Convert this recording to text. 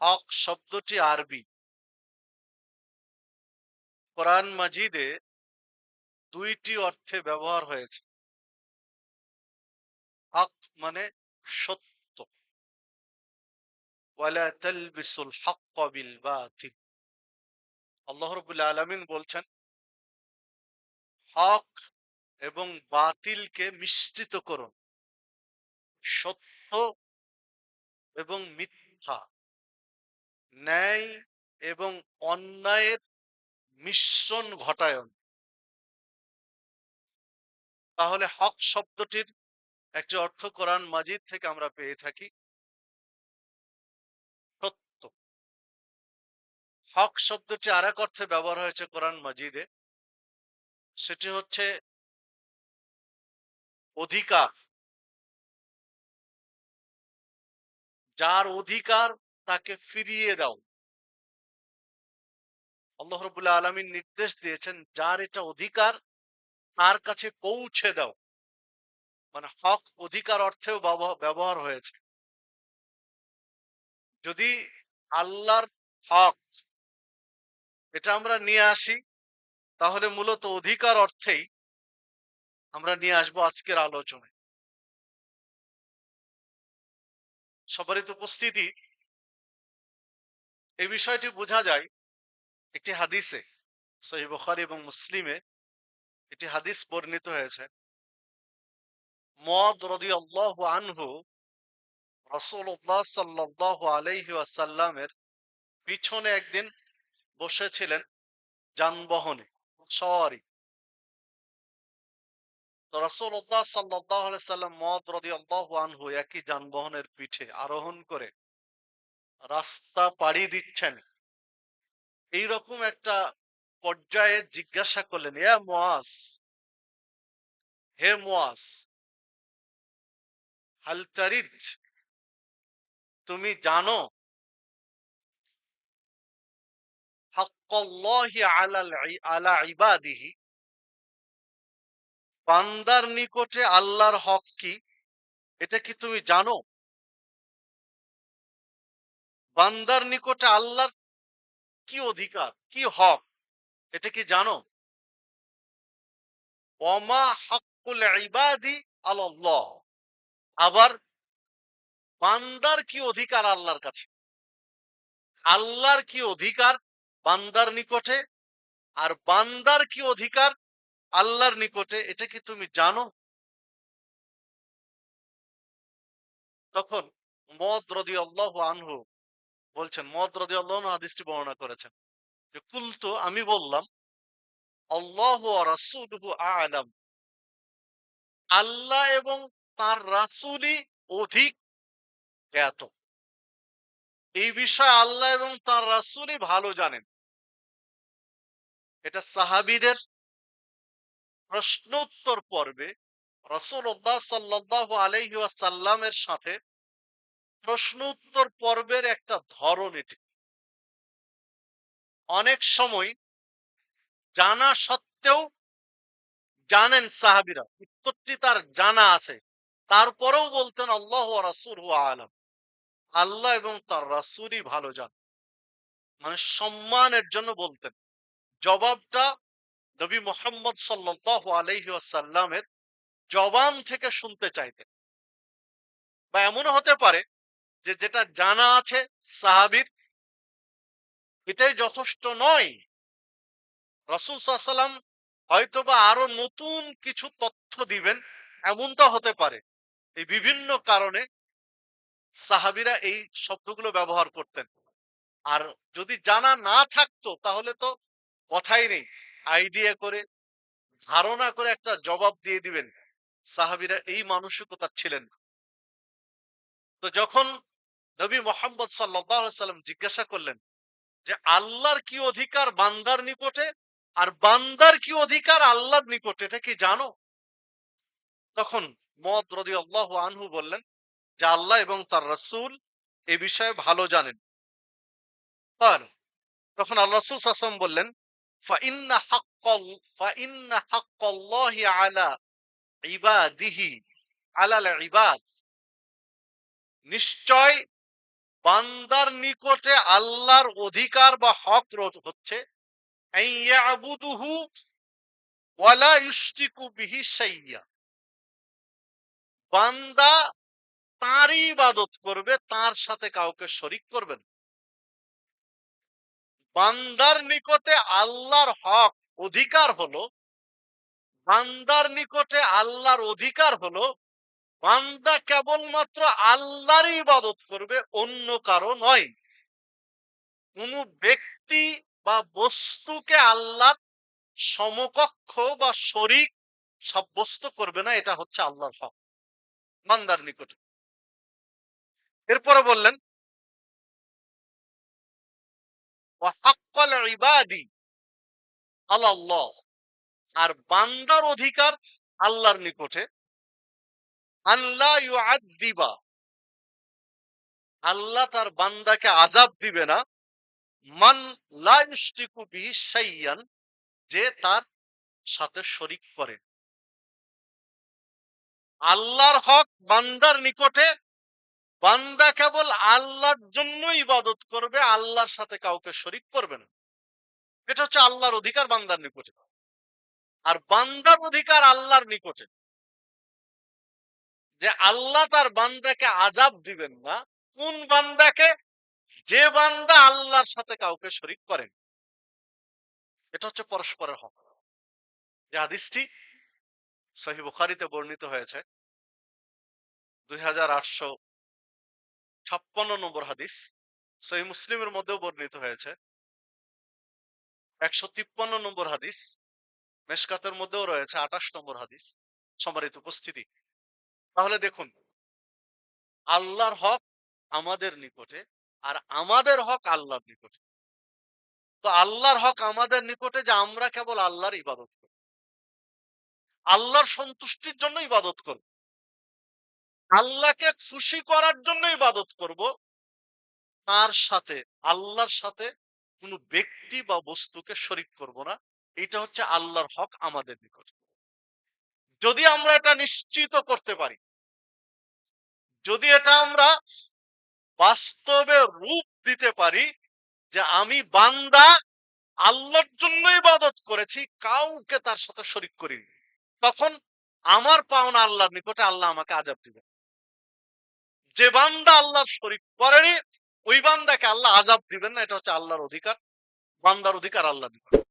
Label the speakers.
Speaker 1: হক শব্দটি আরবি। কোরআন মাজিদে দুইটি অর্থে ব্যবহার হয়েছে। হক মানে সত্য। ওয়ালা তালবিসুল আল্লাহ রাব্বুল আলামিন বলছেন, হক এবং বাতিলকে মিশ্রিত করুন। সত্য এবং মিথ্যা। ন্যায় এবং অন্যায়ের মিশ্রণ ঘটায়ন। তাহলে হক শব্দটির একটি অর্থ কোরআন মাজিদ থেকে আমরা পেয়ে থাকি। সত্য। হক শব্দটি আর এক অর্থে ব্যবহার হয়েছে কোরআন মাজিদে। সেটি হচ্ছে অধিকার। যার অধিকার তাকে ফিরিয়ে দাও। আল্লাহ রবুল্লাহ আলমিন নির্দেশ দিয়েছেন, যার এটা অধিকার, তার কাছে পৌঁছে দাও। মানে হক অধিকার অর্থেও ব্যবহার হয়েছে। যদি আল্লাহর হক এটা আমরা নিয়ে আসি, তাহলে মূলত অধিকার অর্থেই আমরা নিয়ে আসব আজকের আলোচনায়। সবারই তো উপস্থিতি এই বিষয়টি বোঝা যায় একটি হাদিসে, সহি বখারি এবং মুসলিমে একটি হাদিস বর্ণিত হয়েছে। মদ রদি আল্লাহ আনহু রসুল্লাহ সাল্লাহ আলাইহি আসাল্লামের পিছনে একদিন বসেছিলেন যানবাহনে, সওয়ারি। রসুল্লাহ সাল্লাহ সাল্লাম মদ রদি আল্লাহ আনহু একই যানবাহনের পিঠে আরোহণ করে রাস্তা পাড়ি দিচ্ছেন। এইরকম একটা পর্যায়ে জিজ্ঞাসা করলেন, এ মোয়াস হে মোয়াস হালতারিদ তুমি জানো আলা ইবাদিহি, বান্দার নিকটে আল্লাহর হক কি, এটা কি তুমি জানো? বান্দার নিকটে আল্লাহর কি অধিকার, কি হক, এটা কি জানো? অমা হকুল ইবাদি আল্লাহ আবার বান্দার কি অধিকার আল্লাহর কাছে? আল্লাহর কি অধিকার বান্দার নিকটে? আর বান্দার কি অধিকার আল্লাহর নিকটে, এটা কি তুমি জানো? তখন মদ রদি আল্লাহ আনহু বলছেন, মদ রদি আল্লাহ হাদিসটি বর্ণনা করেছেন যে, কুলতো আমি বললাম, আল্লাহ রাসুলহু আলাম। আল্লাহ এবং তার রাসুলই অধিক জ্ঞাত। এই বিষয়ে আল্লাহ এবং তার রাসুলই ভালো জানেন। এটা সাহাবিদের প্রশ্নোত্তর পর্বে রসুল্লাহ সাল্লাহ আলহিসাল্লামের সাথে প্রশ্ন উত্তর পর্বের একটা ধরন এটি। অনেক সময় জানা সত্ত্বেও জানেন সাহাবিরা উত্তরটি তার জানা আছে। তারপরেও বলতেন, আল্লাহ রাসুল আলম। আল্লাহ এবং তার ভালো জান মানে সম্মানের জন্য বলতেন। জবাবটা নবী মোহাম্মদ সাল্লাহ আলহিসাল্লামের জবান থেকে শুনতে চাইতেন। বা এমনও হতে পারে যে যেটা জানা আছে সাহাবির, এটাই যথেষ্ট নয়। রসুল সাল্লাম হয়তোবা আরও নতুন কিছু তথ্য দিবেন, এমনটা হতে পারে। এই বিভিন্ন কারণে সাহাবিরা এই শব্দগুলো ব্যবহার করতেন। আর যদি জানা না থাকতো, তাহলে তো কথাই নেই। আইডিয়া করে, ধারণা করে একটা জবাব দিয়ে দিবেন। সাহাবিরা এই মানসিকতা ছিলেন তো যখন নবী মোহাম্মদ সাল্লাম জিজ্ঞাসা করলেন যে, আল্লাহর কি অধিকার বান্দার নিকটে? আর বান্দার কি অধিকার আল্লাহর নিকটে? এটা কি জানো? তখন মদ রদি আল্লাহ আনহু বললেন যে, আল্লাহ এবং তার রসুল এ বিষয়ে ভালো জানেন। তখন আল্লাহ রসুল সাসম বললেন নিশ্চয় বান্দার নিকটে আল্লাহর অধিকার বা হক হচ্ছে। বান্দা তাঁরই ইবাদত করবে, তার সাথে কাউকে শরিক করবে না। বান্দার নিকটে আল্লাহর হক অধিকার হলো, বান্দার নিকটে আল্লাহর অধিকার হলো বান্দা কেবলমাত্র আল্লাহর ইবাদত করবে, অন্য কারও নয়। কোন ব্যক্তি বা বস্তুকে আল্লাহর সমকক্ষ বা শরিক সাব্যস্ত করবে না, এটা হচ্ছে আল্লাহর হক, বান্দার নিকটে। এরপরে বললেন আলাল্লাহ আর বান্দার অধিকার আল্লাহর নিকটে। আল্লাহ ইউআদ্দিবা আল্লাহ তার বান্দাকে আজাব দিবে না। মান লা ইউশরিকু বিহি শাইয়ান যে তার সাথে শরিক করে। আল্লাহর হক বান্দার নিকটে, বান্দা কেবল আল্লাহর জন্য ইবাদত করবে, আল্লাহর সাথে কাউকে শরিক করবে না। এটা হচ্ছে আল্লাহর অধিকার বান্দার নিকটে। আর বান্দার অধিকার আল্লাহর নিকটে। যে আল্লাহ তার বান্দাকে আজাব দিবেন না, কোন বান্দাকে? যে বান্দা আল্লাহর সাথে কাউকে শরিক করেন এটা হচ্ছে পরস্পরের হক। যে হাদিসটি সহি বুখারিতে বর্ণিত হয়েছে। দুই হাজার আটশো ছাপ্পান্ন নম্বর হাদিস। সহি মুসলিমের মধ্যেও বর্ণিত হয়েছে। একশো তিপ্পান্ন নম্বর হাদিস। মেশকাতের মধ্যেও রয়েছে আঠাশ নম্বর হাদিস। সম্মানিত উপস্থিতি। তাহলে দেখুন, আল্লাহর হক আমাদের নিকটে আর আমাদের হক আল্লাহর নিকটে। তো আল্লাহর হক আমাদের নিকটে যে আমরা কেবল আল্লাহর ইবাদত করি। আল্লাহর সন্তুষ্টির জন্য ইবাদত করব। আল্লাহকে খুশি করার জন্য ইবাদত করব। তার সাথে, আল্লাহর সাথে কোনো ব্যক্তি বা বস্তুকে শরিক করব না। এটা হচ্ছে আল্লাহর হক আমাদের নিকটে। যদি আমরা এটা নিশ্চিত করতে পারি, যদি এটা আমরা বাস্তবে রূপ দিতে পারি যে আমি বান্দা, আল্লাহর জন্য ইবাদত করেছি, কাউকে তার সাথে শরিক করিনি, তখন আমার পাওনা আল্লাহর নিকটে আল্লাহ আমাকে আজাব দিবেন। যে বান্দা আল্লাহর শরিক করেনি, ওই বান্দাকে আল্লাহ আজাব দিবেন না, এটা হচ্ছে আল্লাহর অধিকার, বান্দার অধিকার আল্লাহ দিবেন।